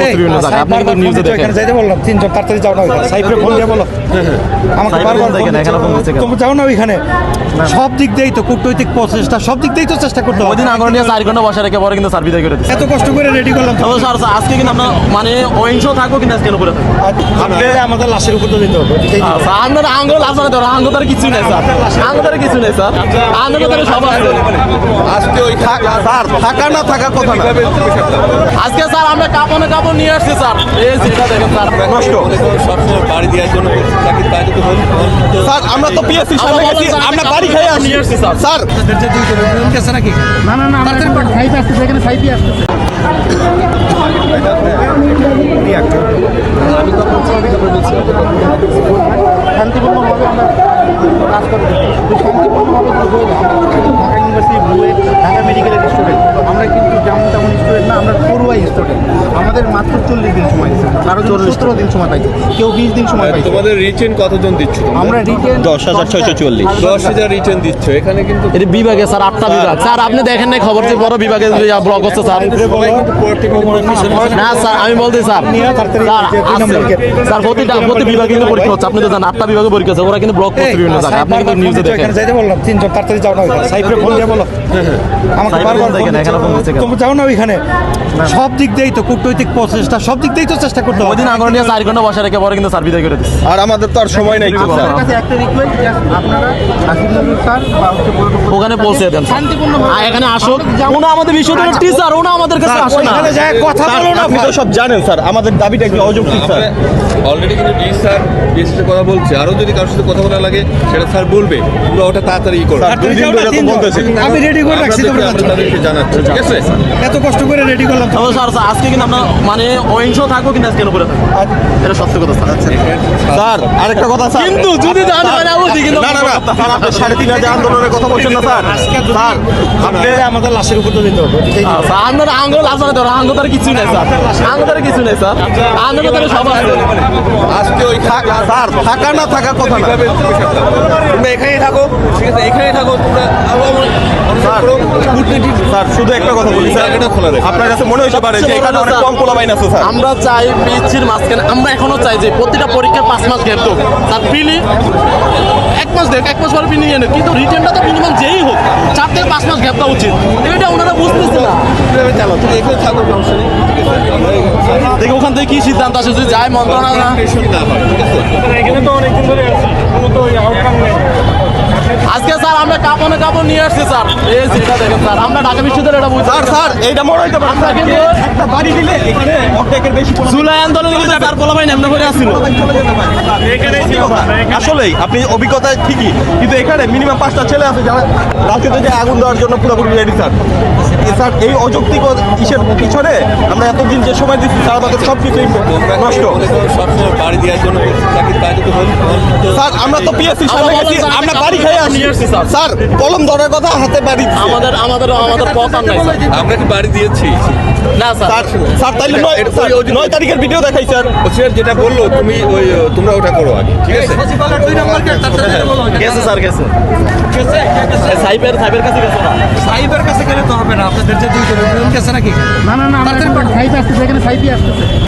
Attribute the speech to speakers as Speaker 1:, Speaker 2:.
Speaker 1: করছে বিভিন্ন জায়গায় আপনি কিন্তু নিউজে দেখেন?
Speaker 2: এখানে যাইতে বললাম তিনজন তাড়াতাড়ি যাও না ওইখানে। ফোন দিয়ে বলো। আমাকে বারবার
Speaker 1: ফোন দেয় কেন?
Speaker 2: ফোন
Speaker 1: এখানে ফোন দিচ্ছে
Speaker 2: তুমি যাও না ওইখানে। সব দিক দিয়েই তো কূটনৈতিক প্রচেষ্টা সব দিক দিয়েই তো চেষ্টা করতে হবে।
Speaker 1: দিন আগুন নিয়ে চার ঘণ্টা বসে রেখে পরে কিন্তু বিদায় করে দিচ্ছে।
Speaker 2: এত কষ্ট করে রেডি করলাম তো।
Speaker 1: স্যার আজকে কিন্তু আপনার মানে অহিংস থাকব কিন্তু আজকে উপরে। থাকব
Speaker 2: আমাদের লাশের উপর তো দিতে হবে
Speaker 1: ধরো আঙ্গুল তার কিছু নেই স্যার। আঙ্গুল তার কিছু নেই স্যার। আঙ্গুল তার সব
Speaker 3: আজকে ওই থাক- স্যার থাকা না থাকা কথা না।
Speaker 1: আজকে স্যার আমরা কাপড়ে কাপড় নিয়ে আসছি স্যার এই যেটা দেখেন স্যার
Speaker 3: নষ্ট
Speaker 4: বাড়ি দেওয়ার জন্য তো
Speaker 3: স্যার আমরা তো পিএসসি সামনে গেছি আমরা বাড়ি খেয়ে আসি
Speaker 1: আসছি স্যার
Speaker 3: স্যার
Speaker 2: নাকি
Speaker 5: না না না আমাদের সাইড আসতেছে এখানে সাইডই আসতেছে শান্তিপূর্ণভাবে আমরা কাজ করে শান্তিপূর্ণভাবে ঢাকা ইউনিভার্সিটি বুয়ে ঢাকা মেডিকেলের স্টুডেন্ট আমরা কিন্তু যেমন তেমন স্টুডেন্ট না আমরা পড়ুয়াই স্টুডেন্ট আমাদের মাত্র চল্লিশ দিন সময় দিচ্ছে। কারও সতেরো দিন সময় পাইছে। কেউ বিশ দিন সময় পাইছে।
Speaker 4: তোমাদের রিটেন কতজন দিচ্ছ
Speaker 5: আমরা রিটেন
Speaker 3: দশ হাজার ছয়শো চল্লিশ।
Speaker 4: দশ হাজার রিটেন দিচ্ছ। এখানে কিন্তু
Speaker 1: এটি বিভাগে স্যার আটটা বিভাগ। স্যার আপনি দেখেন নাই খবর যে বড় বিভাগে ব্লক হচ্ছে স্যার। না। স্যার আমি বলতে স্যার স্যার প্রতিটা প্রতি বিভাগে কিন্তু পরীক্ষা হচ্ছে। আপনি তো জানেন আটটা বিভাগে পরীক্ষা হচ্ছে। ওরা কিন্তু ব্লক করছে বিভিন্ন জায়গায়। আপনি কিন্তু নিউজে দেখেন।
Speaker 2: এখানে যাইতে বললাম তিনজন তাড়াতাড়ি যাও না ফোন দিয়ে বলো আমাকে বারবার
Speaker 1: কেন? এখানে ফোন দিচ্ছে
Speaker 2: তুমি যাও না ওইখানে। সব দিক দিয়েই তো কূটনৈতিক প্রচেষ্টা সব দিক দিয়েই তো চেষ্টা করতে হবে।
Speaker 1: দিন আগুন নিয়ে চার ঘণ্টা বসে রেখে পরে কিন্তু বিদায় করে দিচ্ছে।
Speaker 3: আর আমাদের তো আর সময় নাই স্যার
Speaker 5: আপনার কাছে একটা রিকোয়েস্ট আপনারা আসিফুল স্যার বা হচ্ছে পৌর-
Speaker 1: ওখানে পৌঁছে দেন। এখানে আসুক। আমাদের বিশ্ববিদ্যালয়ের টিচার উনি আমাদের কাছে আসে না।
Speaker 2: যায় কথা বলো না
Speaker 3: আপনি তো সব জানেন স্যার। আমাদের দাবিটা একটু অযৌক্তিক স্যার।
Speaker 4: অলরেডি কিন্তু ডি স্যার সাথে কথা বলছে। আরও যদি কারোর সাথে কথা বলা লাগে সেটা স্যার বলবে। তোমরা ওটা তাড়াতাড়ি করো।
Speaker 3: স্যার, দুই দিন ধরে তো বলতেছি।
Speaker 2: আমি রেডি করে রাখছি তোমরা
Speaker 4: জানাচ্ছি ঠিক আছে?
Speaker 2: এত কষ্ট করে রেডি করলাম।
Speaker 1: তবে স্যার স্যার, আজকে কিন্তু আমরা মানে অহিংস থাকব কিন্তু আজকে উপরে থাকব। এটা সত্য কথা স্যার।
Speaker 3: স্যার আরেকটা কথা স্যার।
Speaker 1: কিন্তু যদি জান না কিন্তু
Speaker 3: না না না স্যার আপনি সাড়ে তিন হাজার আন্দোলনের কথা বলছেন না স্যার। স্যার আপনি
Speaker 2: আমাদের লাশের উপর তো দিতে হবে
Speaker 1: স্যার, আপনার আঙ্গুল আসলে ধরো আঙ্গুল তার কিছু নেই স্যার। আঙ্গুল তার কিছু নেই স্যার। আঙ্গুল তার সব আছে।
Speaker 4: আজকে ওই
Speaker 3: থাক- স্যার থাকা না থাকা কথা না।
Speaker 4: তোমরা এখানেই থাকো। ঠিক আছে এখানেই থাকো তোমরা
Speaker 3: স্যার
Speaker 4: কূটনীতি
Speaker 3: স্যার শুধু একটা কথা বলি স্যার।
Speaker 4: জায়গাটা খোলা রেখো।
Speaker 3: আপনার কাছে মনে হইতে পারে যে এখানে অনেক কম পোলাবাইন আছে স্যার।
Speaker 1: আমরা চাই পিএইচির মাঝখানে আমরা এখনও চাই যে প্রতিটা পরীক্ষার পাঁচ মাস গ্যাপ হোক। পিলি এক মাস দেখ এক মাস পরে পিলি নিয়ে কিন্তু রিটার্নটা তো মিনিমাম যেই হোক চার থেকে পাঁচ মাস গ্যাপ দেওয়া উচিত। এটা ওনারা বুঝতেছে না।
Speaker 4: এখানে নেই। এখানে
Speaker 1: দেখি ওখান থেকে কি সিদ্ধান্ত আসে যদি যায় মন্ত্রণালয়। না
Speaker 4: টেনশন না হয় ঠিক আছে?
Speaker 1: আজকে স্যার আমরা কাপড়ে কাপড় নিয়ে আসছি স্যার। এই যেটা দেখেন স্যার আমরা ঢাকা বিশ্ববিদ্যালয় এটা
Speaker 3: স্যার স্যার এইটা মনে হইতে পারে।
Speaker 1: আমরা কিন্তু
Speaker 3: একটা বাড়ি দিলে এখানে অর্ধেকের বেশি
Speaker 1: জুলাই আন্দোলনে কিন্তু করে আসছিল।
Speaker 3: আসলেই আপনি অভিজ্ঞতা ঠিকই কিন্তু এখানে মিনিমাম পাঁচটা ছেলে আছে যারা রাজুতে যে আগুন দেওয়ার জন্য পুরোপুরি রেডি স্যার। এই স্যার এই অযৌক্তিক ইসের পিছনে আমরা এতদিন যে সময় দিচ্ছি তার আমাদের সব কিছুই নষ্ট
Speaker 4: বাড়ি দেওয়ার জন্য
Speaker 3: স্যার আমরা তো পিএসসি সামনে গেছি আমরা বাড়ি খেয়ে আসি স্যার কলম ধরার কথা হাতে বাড়ি
Speaker 1: আমাদের আমাদের আমাদের পথ আর নাই
Speaker 4: আমরা কি বাড়ি দিয়েছি?
Speaker 1: না স্যার।
Speaker 3: স্যার স্যার তাইলে নয় নয় তারিখের ভিডিও দেখাই স্যার।
Speaker 4: ওসিআর যেটা বলল তুমি ওই তোমরা ওটা করো আগে ঠিক আছে?
Speaker 1: গেছে স্যার গেছে। সাইবের সাইবের কাছে গেছে।
Speaker 2: সাইবার কাছে গেলে তো হবে না আপনাদের যে রুম গেছে নাকি?
Speaker 5: না না না আমাদের সাইড আসতেছে এখানে সাইডই আসতেছে।